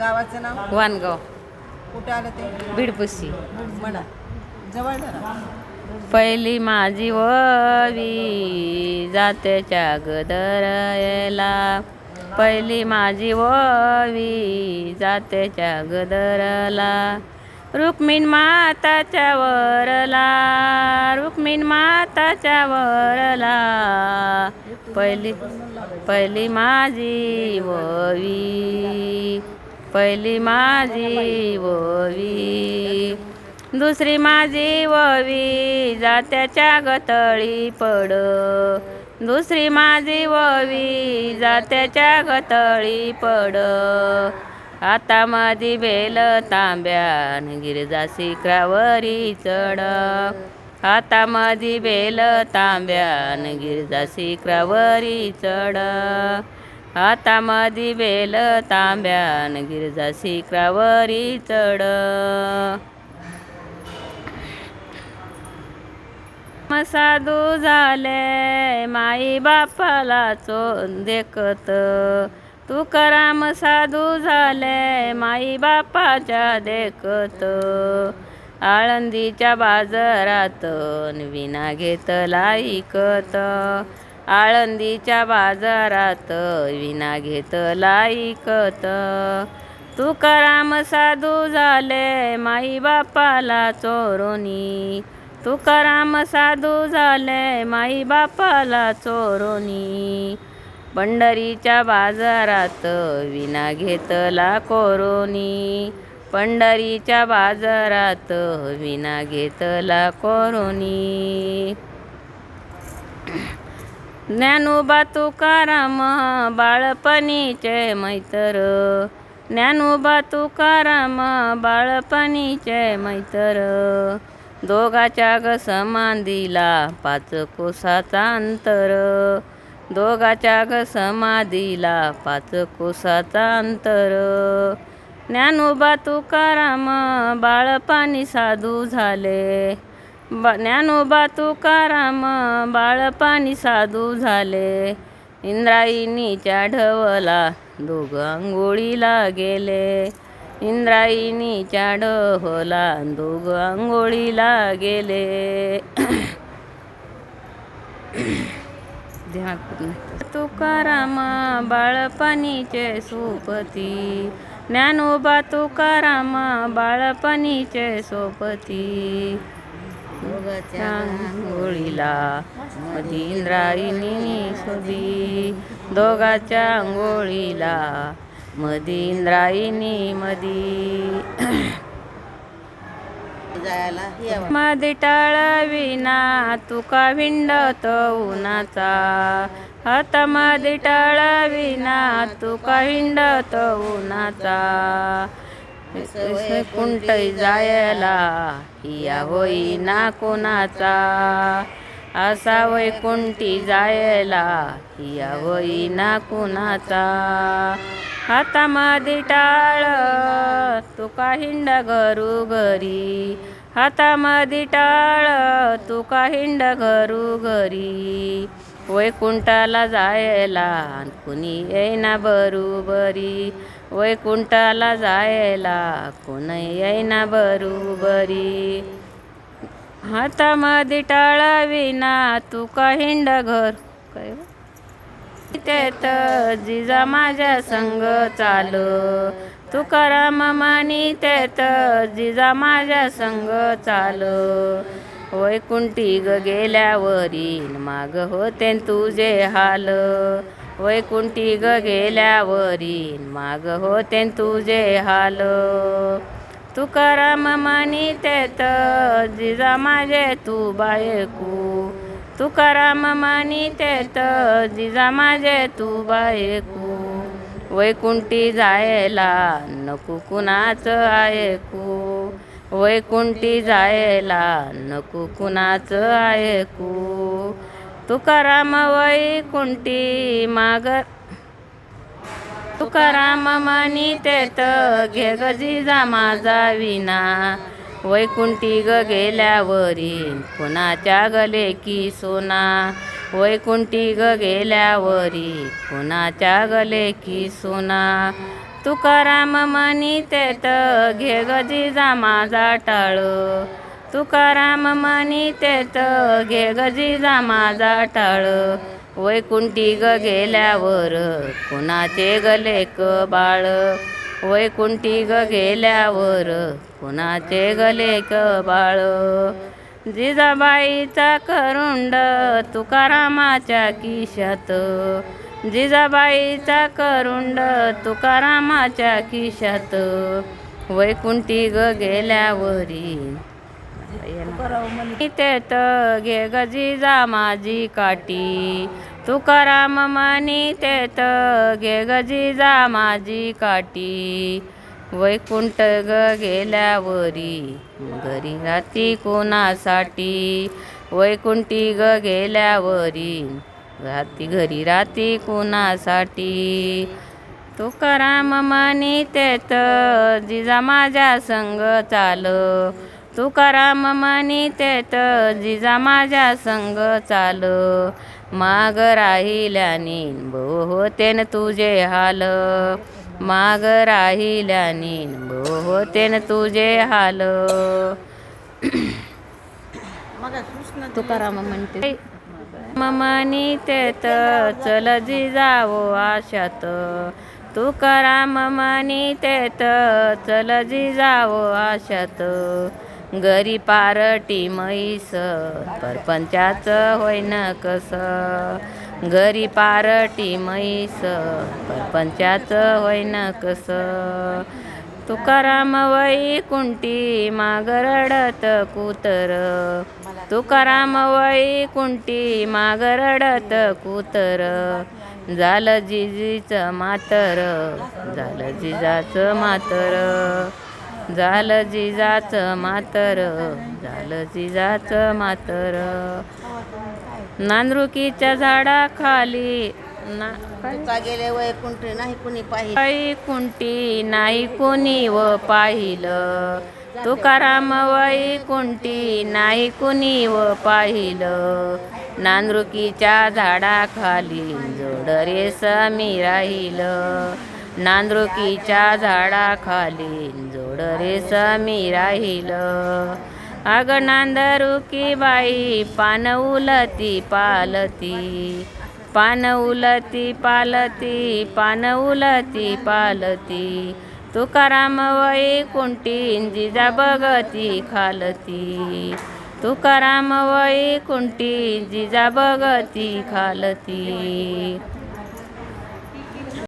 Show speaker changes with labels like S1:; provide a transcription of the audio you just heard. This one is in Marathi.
S1: गावाचं नाव?
S2: वानगाव.
S1: कुठे आलं ते? म्हणा जवळ धरा.
S2: पहिली माझी ववी जात्याच्या गदरायला पहिली माझी ववी जात्याच्या गदरला रुक्मिण माताच्या वरला. रुक्मिण माताच्या वरला. पहिली पहिली माझी ववी पहिली माझी ववी दुसरी माझी ववी जात्याच्या गतळी पड. दुसरी माझी ववी जात्याच्या गतळी पड. आता मधी बेल तांब्यान गिरजा शिखरावरी चढ. आता मधी बेल तांब्यान गिरजा शिखरावरी चढ. आता मधी बेल तांब्यान गिरजा शिखरावरी चढ. साधू झाले माई बापाला चो देखत. तुकाराम साधू झाले माई बापाच्या देखत. आळंदीच्या बाजारात विना घेतला इकत. आळंदीच्या बाजारात विना घेतला ऐकत तुकाराम साधू झाले माई बापाला चोरोनी. तुकाराम साधू झाले माई बापाला चोरोनी. पंढरीच्या बाजारात विना घेतला कोरोनी पंढरीच्या बाजारात विना घेतला कोरोनी ज्ञानोबा तुकाराम बाळपणीचे मैत्र. ज्ञानोबा तुकाराम बाळपणीचे मैत्र. दोघाच्या ग समान दिला पाच कोसाचा अंतर. दोघाच्या ग समाधीला पाच कोसाचा अंतर. ज्ञानोबा तुकाराम बाळपाणी साधू झाले. ज्ञानोबा तुकाराम बाळपाणी साधू झाले. इंद्रायणीच्या ढवला दोघं आंघोळीला गेले इंद्रायणीच्या चाढवला दोघं आंघोळीला गेले तुकाराम बाळपणीचे सोपती. ज्ञानोबा तुकाराम बाळपणीचे सोपती. आंघोळीला मधी इंद्रायणी सुधी दोघाच्या आंघोळीला मधी इंद्रायणी मधी मधी टाळविना तुका विंडत उन्हाचा? हात मधी टाळविना तुका विंडत उन्हाचा? कुंट जायला हिया होई ना कोणाचा? असा वैकुंठी जायला हिया होई ना कुणाचा? हातामध्ये टाळ तुका हिंड घरू? घरी हातामध्ये टाळ तुका हिंड घरू घरी? वैकुंठाला जायला कुणी येईना बरोबरी. वैकुंठाला जायला कोण येईना बरोबरी. हातामध्ये टाळाविना तुका हिंड घर काय हो? त्यात जिजा माझ्या संग चाल. तुकाराम मानी त्यात जिजा माझ्या संग चाल. वैकुंठी ग गेल्यावरी माग होते तुझे हाल. वैकुंठी ग गेल्यावरी माग होते तुझे हाल. तुकाराम मानी त्यात जिजा माझे तू बायकू. तुकाराम मानी त्यात जिजा माझे तू बायकू. वैकुंठी जायला नको कुणाच ऐकू वैकुंठी जायला नको कुणाच ऐकू. तुकाराम वैकुंठी माग. तुकाराम म्हणी तेत घे ग माझा विना वैकुंठी ग गेल्यावरी कुणाच्या गले की सोना? वैकुंठी ग गेल्यावरी? कुणाच्या गले की सुना? तुकाराम म्हणी तेत घे गजिजा माझा टाळ. तुकाराम म्हणी तेत घे गजिजा माझा टाळ. वैकुंठी ग गेल्यावर? कुणाचे गलेक बाळ? वैकुंठी ग गेल्यावर? कुणाचे गलेक बाळ? जिजाबाईचा करुंड तुकारामाच्या किशात जिजाबाईचा करुंड तुकारामाच्या किशात वैकुंठी ग गेल्यावरी. तेत घे गजिजा माझी काठी. तुकाराम म्हणी तेत घे गजिजा माझी काठी. वैकुंठ ग गेल्यावरी घरी राती कोणासाठी? वैकुंठी ग गेल्यावरी राती घरी राती कोणासाठी? तुकाराम म्हणी तेत जिजा माझ्या संग चाल. तुकाराम म्हणी तेत जिजा माझ्या संग चाल. माग राहिल्याने भो होतेन तुझे हाल. माग राहिल्याने भो होतेन तुझे हाल. तुकाराम म्हणते. ममनी तेत चल जिजावो आशात. तुकाराम म्हणी तेत चल जिजावो आशात. घरी पारटी म्हैस परपंचाच होईन कस? घरी पारटी म्हैस परपंचाच होईन कस. तुकाराम वैकुंठी मागरडत कुतर. तुकाराम वैकुंठी मागरडत कुतर. झालं जिजीचं मातर झालं जिजाचं मातर. झालं जिजाचं मातर झालं जिजाचं मातर. नांदरुकीच्या झाडाखाली ना?
S1: तुका गेले नाही कुणी
S2: वैकुंठी नाही कोणी व पाहिलं. तुकाराम वैकुंठी नाही कुणी व पाहिलं. नांदरुकीच्या झाडाखाली जोड रे समी राहिलं. नांदरुकीच्या झाडाखाली जोड रे समी राहिलं. अग नांदरुकी बाई पान उलती पालती पान उलती पालती पान उलती पालती तुकाराम वैकुंठी जिजा बगती खालती तुकाराम वैकुंठी जिजा बगती खालती.